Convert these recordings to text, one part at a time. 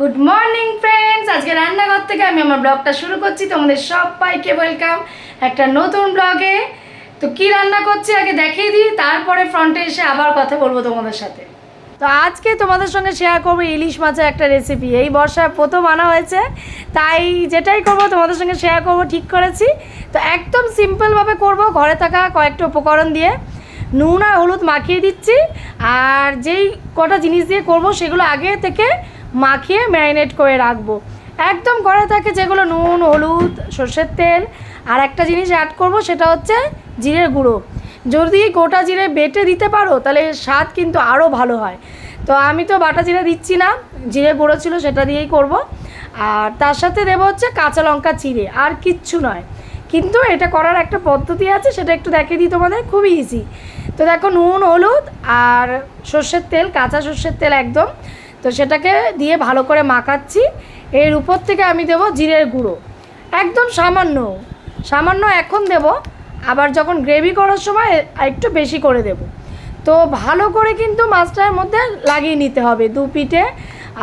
Good morning friends আজকে রান্নাঘর থেকে আমি আমার ব্লগটা শুরু করছি। তোমাদের সবাইকে ওয়েলকাম একটা নতুন ব্লগে। তো কি রান্না করছি আগে দেখিয়ে দিই, তারপরে ফ্রন্টে এসে আবার কথা বলব তোমাদের সাথে। তো আজকে তোমাদের সঙ্গে শেয়ার করব ইলিশ মাছের একটা রেসিপি এই বর্ষায় প্রথম আনা হয়েছে, তাই যেটাই করব তোমাদের সঙ্গে শেয়ার করব, ঠিক করেছি। তো একদম সিম্পলভাবে করব, ঘরে থাকা কয়েকটা উপকরণ দিয়ে। নুন আর হলুদ মাখিয়ে দিচ্ছি, আর যেই কটা জিনিস দিয়ে করব, সেগুলো আগে থেকে মাখিয়ে ম্যারিনেট করে রাখব। একদম ঘরে থাকে যেগুলো নুন, হলুদ, সর্ষের তেল। আর একটা জিনিস অ্যাড করব, সেটা হচ্ছে জিরের গুঁড়ো। যদি গোটা জিরে বেটে দিতে পারো, তাহলে স্বাদ কিন্তু আরও ভালো হয়। তো আমি তো বাটা জিরে দিচ্ছি না, জিরে গুঁড়ো ছিল সেটা দিয়েই করব। আর তার সাথে দেবো হচ্ছে কাঁচা লঙ্কা চিড়ে, আর কিচ্ছু নয়। কিন্তু এটা করার একটা পদ্ধতি আছে, সেটা একটু দেখিয়ে দিই তোমাদের খুবই ইজি তো দেখো নুন, হলুদ, আর সর্ষের তেল, কাঁচা সর্ষের তেল একদম। তো সেটাকে দিয়ে ভালো করে মাখাচ্ছি। এর উপর থেকে আমি দেবো জিরের গুঁড়ো। একদম সামান্য সামান্য এখন দেব। আবার যখন গ্রেভি করার সময় একটু বেশি করে দেব। তো ভালো করে কিন্তু মাছটার মধ্যে লাগিয়ে নিতে হবে দু পিঠে।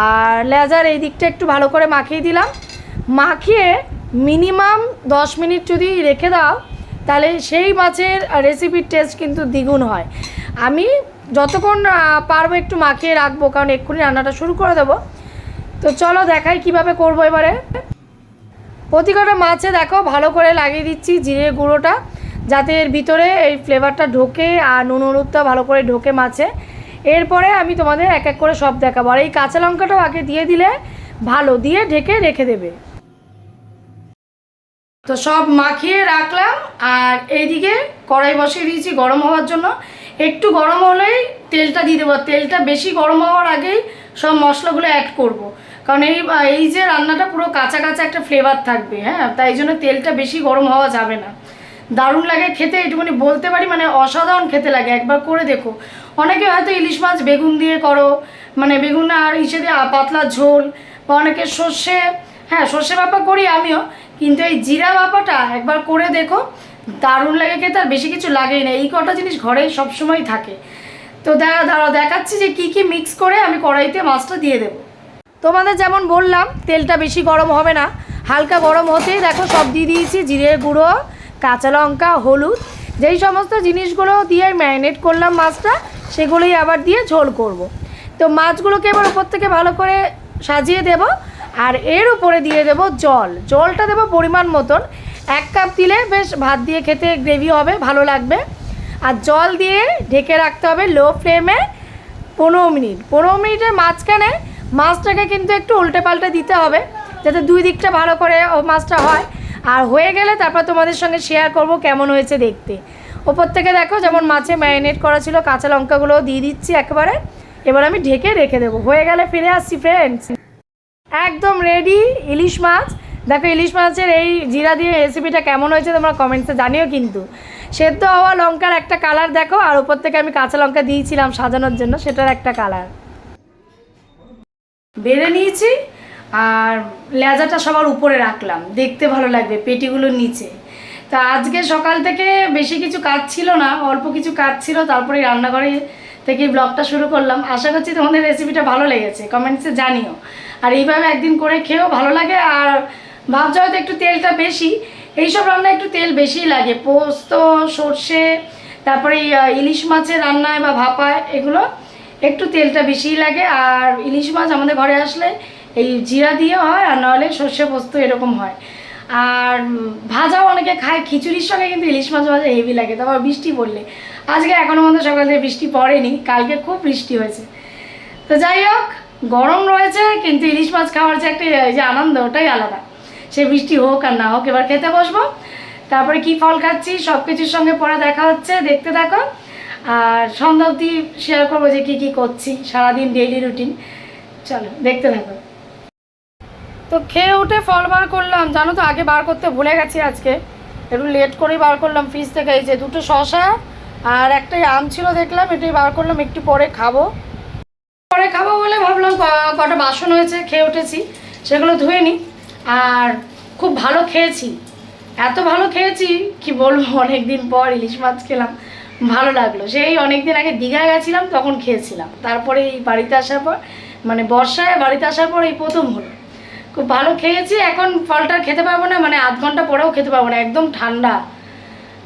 আর লেজার এই দিকটা একটু ভালো করে মাখিয়ে দিলাম। মাখিয়ে মিনিমাম দশ মিনিট যদি রেখে দাও, তাহলে সেই মাছের রেসিপির টেস্ট কিন্তু দ্বিগুণ হয়। আমি যতক্ষণ পারব একটু মাখিয়ে রাখব, কারণ এক্ষুনি রান্নাটা শুরু করে দেবো। তো চলো দেখাই কীভাবে করব এবারে। প্রতি কটা মাছে দেখো, ভালো করে লাগিয়ে দিচ্ছি জিরে গুঁড়োটা, যাতে এর ভিতরে এই ফ্লেভারটা ঢোকে আর নুন হলুদটা ভালো করে ঢোকে মাছে। এরপরে আমি তোমাদের এক এক করে সব দেখাবো। আর এই কাঁচা লঙ্কাটাও আগে দিয়ে দিলে ভালো, দিয়ে ঢেকে রেখে দেবে। তো সব মাখিয়ে রাখলাম, আর এইদিকে কড়াই বসিয়ে দিয়েছি গরম হওয়ার জন্য। একটু গরম হলেই তেলটা দিয়ে দেবো। তেলটা বেশি গরম হওয়ার আগেই সব মশলাগুলো অ্যাড করব। কারণ এই এই যে রান্নাটা পুরো কাঁচা কাঁচা একটা ফ্লেভার থাকবে হ্যাঁ? তাই জন্য তেলটা বেশি গরম হওয়া যাবে না। দারুণ লাগে খেতে, এটুকুনি বলতে পারি মানে অসাধারণ খেতে লাগে। একবার করে দেখো। অনেকে হয়তো ইলিশ মাছ বেগুন দিয়ে করো মানে বেগুন আর ইসে দিয়ে পাতলা ঝোল, বা অনেকে সর্ষে হ্যাঁ সর্ষে বাপা করি আমিও, কিন্তু এই জিরা বাপাটা একবার করে দেখো দারুণ লাগে খেতে, আর বেশি কিছু লাগেই না। এই কটা জিনিস ঘরেই সবসময় থাকে। তো দেখা দাঁড়াও, দেখাচ্ছি যে কি কি মিক্স করে আমি কড়াইতে মাছটা দিয়ে দেবো। তোমাদের যেমন বললাম, তেলটা বেশি গরম হবে না, হালকা গরম হতেই দেখো সব দিয়ে দিয়েছি, জিরে গুঁড়ো, কাঁচা লঙ্কা, হলুদ। যেই সমস্ত জিনিসগুলো দিয়ে ম্যারিনেট করলাম মাছটা, সেগুলোই আবার দিয়ে ঝোল করব। তো মাছগুলোকে এবার উপর থেকে ভালো করে সাজিয়ে দেব, আর এর উপরে দিয়ে দেব জল। জলটা দেবো পরিমাণ মতন। এক কাপ দিলে বেশ ভাত দিয়ে খেতে গ্রেভি হবে, ভালো লাগবে। আর জল দিয়ে ঢেকে রাখতে হবে লো ফ্লেমে পনেরো মিনিট। পনেরো মিনিটের মাঝখানে মাছটাকে কিন্তু একটু উল্টে পাল্টে দিতে হবে, যাতে দুই দিকটা ভালো করে ও মাছটা হয়। আর হয়ে গেলে তারপর তোমাদের সঙ্গে শেয়ার করব কেমন হয়েছে দেখতে। ওপর থেকে দেখো যেমন মাছে ম্যারিনেট করা ছিল, কাঁচা লঙ্কাগুলোও দিয়ে দিচ্ছি একেবারে। এবার আমি ঢেকে রেখে দেবো। হয়ে গেলে ফিরে আসছি ফ্রেন্ডস একদম রেডি ইলিশ মাছ। দেখো, ইলিশ মাছের এই জিরা দিয়ে রেসিপিটা কেমন হয়েছে তোমরা কমেন্টসে জানিও কিন্তু। সেদ্ধ হওয়া লঙ্কার একটা কালার দেখো, আর উপর থেকে আমি কাঁচা লঙ্কা দিয়েছিলাম সাজানোর জন্য, সেটার একটা কালার বেড়ে নিয়েছি, আর লেজাটা সবার উপরে রাখলাম, দেখতে ভালো লাগবে পেটিগুলোর নিচে। তা আজকে সকাল থেকে বেশি কিছু কাজ ছিল না, অল্প কিছু কাজ ছিল, তারপরে রান্নাঘরে থেকে ব্লগটা শুরু করলাম। আশা করছি তোমাদের রেসিপিটা ভালো লেগেছে কমেন্টসে জানিও। আর এইভাবে একদিন করে খেয়েও ভালো লাগে, আর ভাবছ হয়তো একটু তেলটা বেশি। এইসব রান্না একটু তেল বেশি লাগে। পোস্ত, সর্ষে, তারপরে ইলিশ মাছের রান্নায় বা ভাপায় এগুলো একটু তেলটা বেশিই লাগে। আর ইলিশ মাছ আমাদের ঘরে আসলে এই জিরা দিয়ে হয়, আর নাহলে সর্ষে, পোস্ত এরকম হয়। আর ভাজাও অনেকে খায়, খিচুড়ির সঙ্গে কিন্তু ইলিশ মাছ ভাজা হেভি লাগে। তারপর বৃষ্টি পড়লে। আজকে এখনও মধ্যে সকাল থেকে বৃষ্টি পড়েনি, কালকে খুব বৃষ্টি হয়েছে। তো যাই হোক, গরম রয়েছে, কিন্তু ইলিশ মাছ খাওয়ার যে একটা যে আনন্দ, ওটাই আলাদা। সে বৃষ্টি হোক আর না হোক, এবার খেতে বসবো। তারপরে কি ফল খাচ্ছি সব কিছুর সঙ্গে পরে দেখা হচ্ছে, দেখতে থাকো। আর সন্ধ্যা অবধি শেয়ার করব যে কী কী করছি, সারাদিন ডেইলি রুটিন চলো, দেখতে থাকো। তো খেয়ে উঠে ফল বার করলাম। জানো তো, আগে বার করতে ভুলে গেছি আজকে। একটু লেট করেই বার করলাম ফ্রিজ থেকে। এই যে দুটো শশা আর একটাই আম ছিল দেখলাম, এটাই বার করলাম, একটু পরে খাব। পরে খাব বলে ভাবলাম কটা বাসন হয়েছে, খেয়ে উঠেছি। সেগুলো ধুয়ে নিই আর খুব ভালো খেয়েছি। এত ভালো খেয়েছি কি বলব অনেক দিন পর ইলিশ মাছ খেলাম, ভালো লাগল। সেই অনেক দিন আগে দীঘা গেছিলাম, তখন খেয়েছিলাম। তারপরে এই বাড়িতে আসার পর মানে বর্ষায় বাড়িতে আসার পর এই প্রথম হলো। খুব ভালো খেয়েছি, এখন ফলটা খেতে পারব না মানে আধ ঘণ্টা পরেও খেতে পারব না, একদম ঠান্ডা।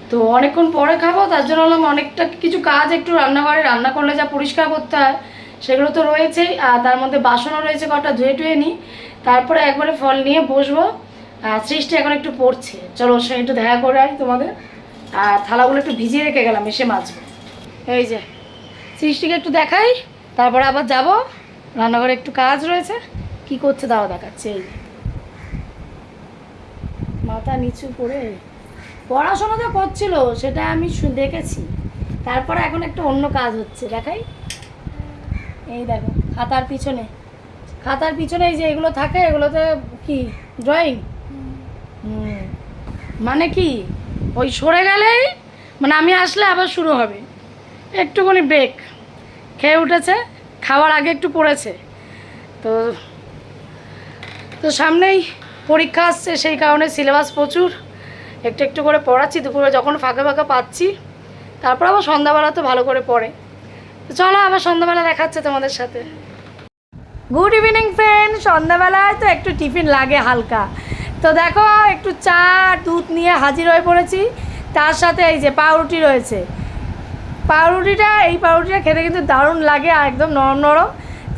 তো অনেকক্ষণ পরে খাব, তার জন্য হলাম অনেকটা কিছু কাজ, একটু রান্নাঘরে রান্না করলে যা পরিষ্কার করতে হয়, সেগুলো তো রয়েছেই, আর তার মধ্যে বাসনও রয়েছে, কটা ধুয়ে টুয়ে নিই। তারপরে একবারে ফল নিয়ে বসবো। সৃষ্টি এখন একটু পড়ছে। চলো ওর সঙ্গে একটু দেখা করে আই তোমাদের। আর থালাগুলো একটু ভিজিয়ে রেখে গেলাম, এসে মাজবো। এই যে, সৃষ্টিকে একটু দেখাই। তারপরে আবার যাব। রান্নাঘরে একটু কাজ রয়েছে। কি করছে দাও দেখাচ্ছে, এই মাথা নিচু করে পড়াশোনা তো করছিল, সেটা আমি দেখেছি। তারপরে এখন একটা অন্য কাজ হচ্ছে, দেখাই। এই দেখো, খাতার পিছনে। খাতার পিছনে এই যে এগুলো থাকে, এগুলোতে কি? ড্রয়িং মানে কি? ওই সরে গেলেই মানে আমি আসলে আবার শুরু হবে। একটুখানি ব্রেক খেয়ে উঠেছে, খাওয়ার আগে একটু পড়েছে। তো তো সামনেই পরীক্ষা আসছে, সেই কারণে সিলেবাস প্রচুর। একটু একটু করে পড়াচ্ছি, দুপুরে যখন ফাঁকা ফাঁকা পাচ্ছি, তারপর আবার সন্ধ্যাবেলা তো ভালো করে পড়ে। চলো আবার সন্ধ্যাবেলা দেখাচ্ছে তোমাদের সাথে। গুড ইভিনিং ফ্রেন্ড সন্ধ্যাবেলায় তো একটু টিফিন লাগে হালকা। তো দেখো, একটু চা, দুধ নিয়ে হাজির হয়ে পড়েছি। তার সাথে এই যে পাউরুটি রয়েছে। পাউরুটিটা, এই পাউরুটিটা খেতে কিন্তু দারুণ লাগে আর একদম নরম নরম।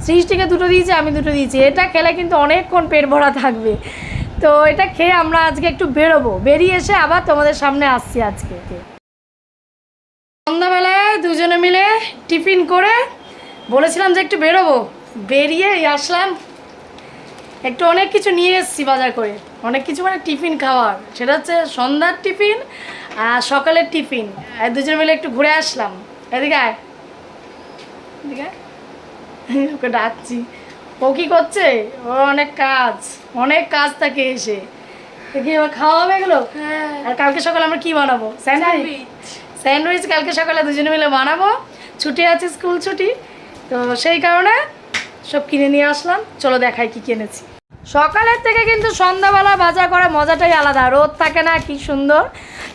সৃষ্টিকে দুটো দিয়েছি, আমি দুটো দিয়েছি। এটা খেলে কিন্তু অনেকক্ষণ পেট ভরা থাকবে। তো এটা খেয়ে আমরা আজকে একটু বেরোবো। বেরিয়ে এসে আবার তোমাদের সামনে আসছি আজকে। সন্ধ্যাবেলায় দুজনে মিলে টিফিন করে বলেছিলাম যে একটু বেরোবো। বেরিয়ে আসলাম। একটু অনেক কিছু নিয়ে এসেছি বাজার করে। অনেক কিছু মানে টিফিন খাওয়ার। সেটা হচ্ছে সন্ধ্যার টিফিন আর সকালের টিফিন। আর দুজন মিলে একটু ঘুরে আসলাম। এদিকে আয়। এদিকে ওকে ডাকছি। ও কি করছে? ও অনেক কাজ। অনেক কাজ থাকে এসে। দেখি এবার খাওয়া হবে এগুলো আর কালকে সকালে আমরা কি বানাবো? স্যান্ডউইচ। স্যান্ডউইচ কালকে সকালে দুজনে মিলে বানাবো। ছুটি আছে স্কুল ছুটি। তো সেই কারণে সব কিনে নিয়ে আসলাম, চলো দেখাই কি কিনেছি। সকালের থেকে কিন্তু সন্ধ্যাবেলা বাজার করা মজাটাই আলাদা, রোদ থাকে না, কি সুন্দর।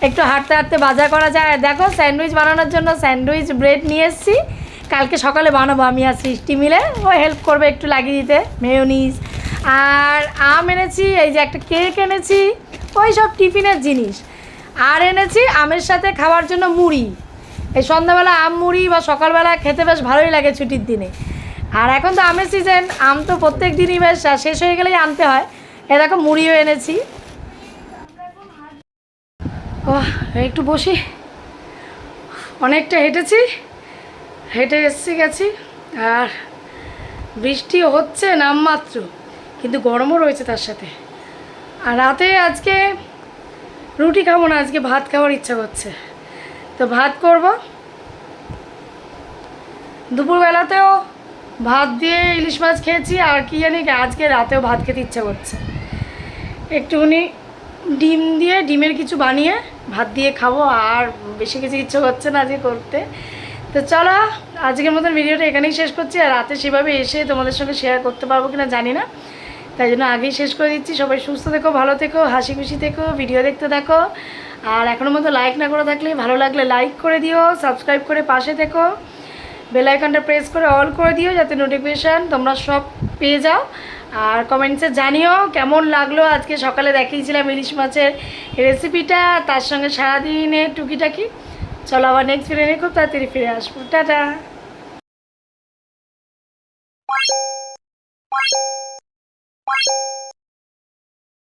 একটু হাঁটতে হাঁটতে বাজার করা যায়। দেখো, স্যান্ডউইচ বানানোর জন্য স্যান্ডউইচ ব্রেড নিয়ে এসেছি। কালকে সকালে বানাবো আমি আর সৃষ্টি মিলে। ও হেল্প করবে একটু লাগিয়ে দিতে মেয়োনিজ আর আম এনেছি, এই যে একটা কেক এনেছি, ওই সব টিফিনের জিনিস। আর এনেছি আমের সাথে খাওয়ার জন্য মুড়ি। এই সন্ধ্যাবেলা আম, মুড়ি বা সকালবেলা খেতে বেশ ভালোই লাগে ছুটির দিনে। আর এখন তো আমের সিজন আম তো প্রত্যেক দিনই বেশ শেষ হয়ে গেলেই আনতে হয়। এ দেখো, মুড়িও এনেছি। ও একটু বসি। অনেকটা হেঁটেছি, হেঁটে এসছি গেছি, আর বৃষ্টি হচ্ছে নামমাত্র, কিন্তু গরমও রয়েছে তার সাথে। আর রাতে আজকে রুটি খাব না, আজকে ভাত খাওয়ার ইচ্ছা করছে। তো ভাত করব। দুপুরবেলাতেও ভাত দিয়ে ইলিশ মাছ খেয়েছি, আর কি জানি আজকে রাতেও ভাত খেতে ইচ্ছা করছে। একটুখানি ডিম দিয়ে, ডিমের কিছু বানিয়ে ভাত দিয়ে খাব, আর বেশি কিছু ইচ্ছে করছে না আজকে করতে। তো চলো, আজকের মতন ভিডিওটা এখানেই শেষ করছি, আর রাতে সেভাবে এসে তোমাদের সঙ্গে শেয়ার করতে পারব কিনা জানি না। তাই জন্য আগেই শেষ করে দিচ্ছি, সবাই সুস্থ থেকো, ভালো থেকো, হাসি খুশি থেকো, ভিডিও দেখতে থাকো। আর এখনও মতো লাইক না করে থাকলে ভালো লাগলে লাইক করে দিও সাবস্ক্রাইব করে পাশে থেকো। বেল আইকনটা প্রেস করে অল করে দিও যাতে নোটিফিকেশান তোমরা সব পেয়ে যাও। আর কমেন্টসে জানিও কেমন লাগল আজকে সকালে দেখিয়েছিলাম ইলিশ মাছের রেসিপিটা তার সঙ্গে সারাদিনে টুকিটাকি। চলো আবার নেক্সট ফিরে নিয়ে খুব তাড়াতাড়ি ফিরে আসব। টাটা!